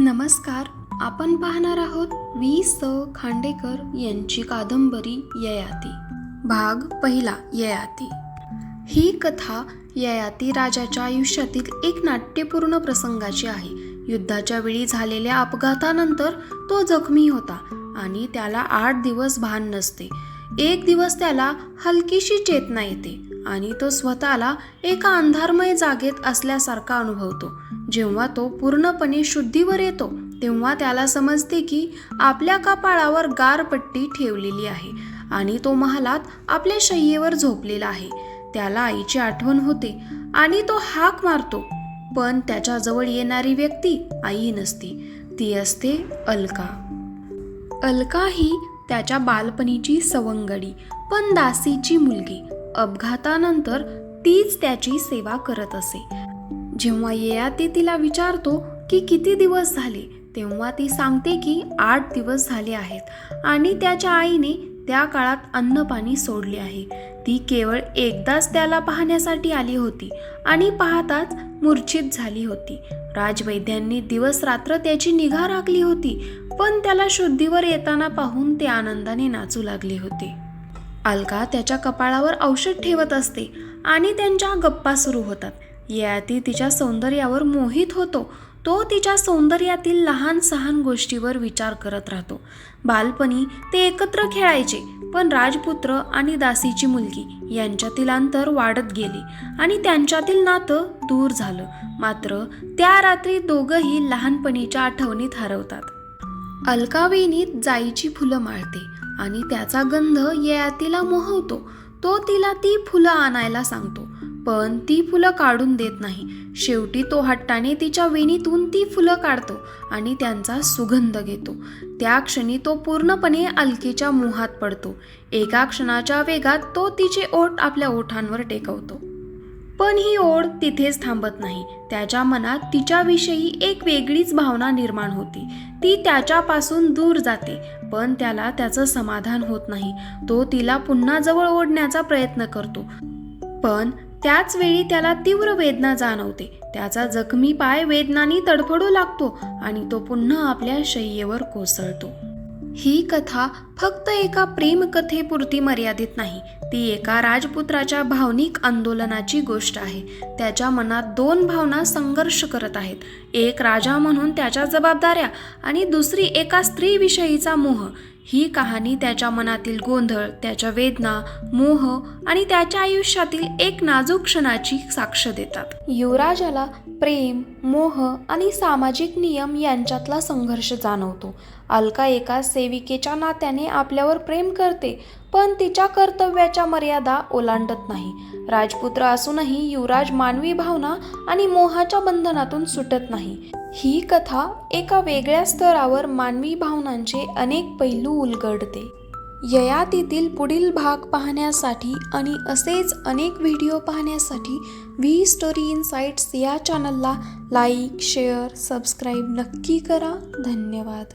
नमस्कार. आपण पाहणार आहोत वी स. खांडेकर यांची कादंबरी ययाती. भाग पहिला ययाती. ही कथा ययाती राजाच्या आयुष्यातील एक नाट्यपूर्ण प्रसंगाची आहे. युद्धाच्या वेळी झालेल्या अपघातानंतर तो जखमी होता आणि त्याला आठ दिवस भान नसते. एक दिवस त्याला हलकीशी चेतना येते आणि तो स्वतःला एका अंधारमय जागेत असल्यासारखा अनुभवतो. जेव्हा तो पूर्णपणे शुद्धीवर येतो तेव्हा त्याला समजते की आपल्या कपाळावर गारपट्टी ठेवलेली आहे आणि तो महालात आपल्या शय्येवर झोपलेला आहे. त्याला आईची आठवण होते आणि तो हाक मारतो पण त्याच्याजवळ येणारी व्यक्ती आई नसती ती असते अलका. अलका ही त्याच्या बालपणीची सवंगडी पण दासीची मुलगी. अपघातानंतर तीच त्याची सेवा करत असे. जेव्हा ययाती तिला विचारतो की किती दिवस झाले तेव्हा ती सांगते की आठ दिवस झाले आहेत आणि त्याच्या आईने त्या काळात अन्नपाणी सोडले आहे. ती केवळ एकदाच त्याला पाहण्यासाठी आली होती आणि पाहताच मूर्छित झाली होती. राजवैद्यांनी दिवस रात्र त्याची निगा राखली होती पण त्याला शुद्धीवर येताना पाहून ते आनंदाने नाचू लागले होते. अलका त्याच्या कपाळावर औषध ठेवत असते आणि त्यांच्या गप्पा सुरू होतात. याती तिच्या सौंदर्यावर मोहित होतो. तो तिच्या सौंदर्यातील लहान सहान गोष्टीवर विचार करत राहतो. बालपणी ते एकत्र खेळायचे पण राजपुत्र आणि दासीची मुलगी यांच्यातील अंतर वाढत गेले आणि त्यांच्यातील नातं दूर झालं. मात्र त्या रात्री दोघंही लहानपणीच्या आठवणीत हरवतात. अलकावेनीत जाईची फुलं माळते आणि त्याचा गंध ययातीला मोहवतो. तो तिला ती फुलं आणायला सांगतो. पण ती फुलं काढून देत नाही. शेवटी तो हट्टाने तिच्या वेणीतून ती फुलं काढतो आणि त्यांचा सुगंध घेतो. त्या क्षणी तो पूर्णपणे अलकेच्या मोहात पडतो. एका क्षणाच्या वेगात तो तिचे ओठ आपल्या ओठांवर टेकवतो. पण ही ओढ तिथेच थांबत नाही. त्याच्या मनात तिच्याविषयी एक वेगळीच भावना निर्माण होती. ती त्याच्यापासून दूर जाते पण त्याला त्याचं समाधान होत नाही. तो तिला पुन्हा जवळ ओढण्याचा प्रयत्न करतो. पण त्याच वेळी त्याला तीव्र वेदना जाणवते. त्याचा जखमी पाय वेदनानी तडफडू लागतो आणि तो पुन्हा आपल्या शय्येवर कोसळतो. ही कथा फक्त एका प्रेमकथेपुरती मर्यादित नाही. ती एका राजपुत्राच्या भावनिक आंदोलनाची गोष्ट आहे. त्याच्या मनात दोन भावना संघर्ष करत आहेत. एक राजा म्हणून त्याच्या जबाबदाऱ्या आणि दुसरी एका स्त्रीविषयीचा मोह. ही कहाणी त्याच्या मनातील गोंधळ त्याच्या वेदना मोह आणि त्याच्या आयुष्यातील एक नाजूक क्षणाची साक्ष देतात. युवराजाला प्रेम मोह आणि सामाजिक नियम यांच्यातला संघर्ष जाणवतो. अलका एका सेविकेच्या नात्याने आपल्यावर प्रेम करते पण तिच्या कर्तव्याच्या मर्यादा ओलांडत नाही. राजपुत्र असूनही युवराज मानवी भावना आणि मोहाच्या बंधनातून सुटत नाही. ही कथा एका वेगळ्या स्तरावर मानवी भावनांचे अनेक पैलू उलगडते. ययातीतील पुढील भाग पाहण्यासाठी आणि असेच अनेक व्हिडिओ पाहण्यासाठी व्ही स्टोरी इनसाइट्स या चॅनलला लाईक शेअर सबस्क्राईब नक्की करा. धन्यवाद.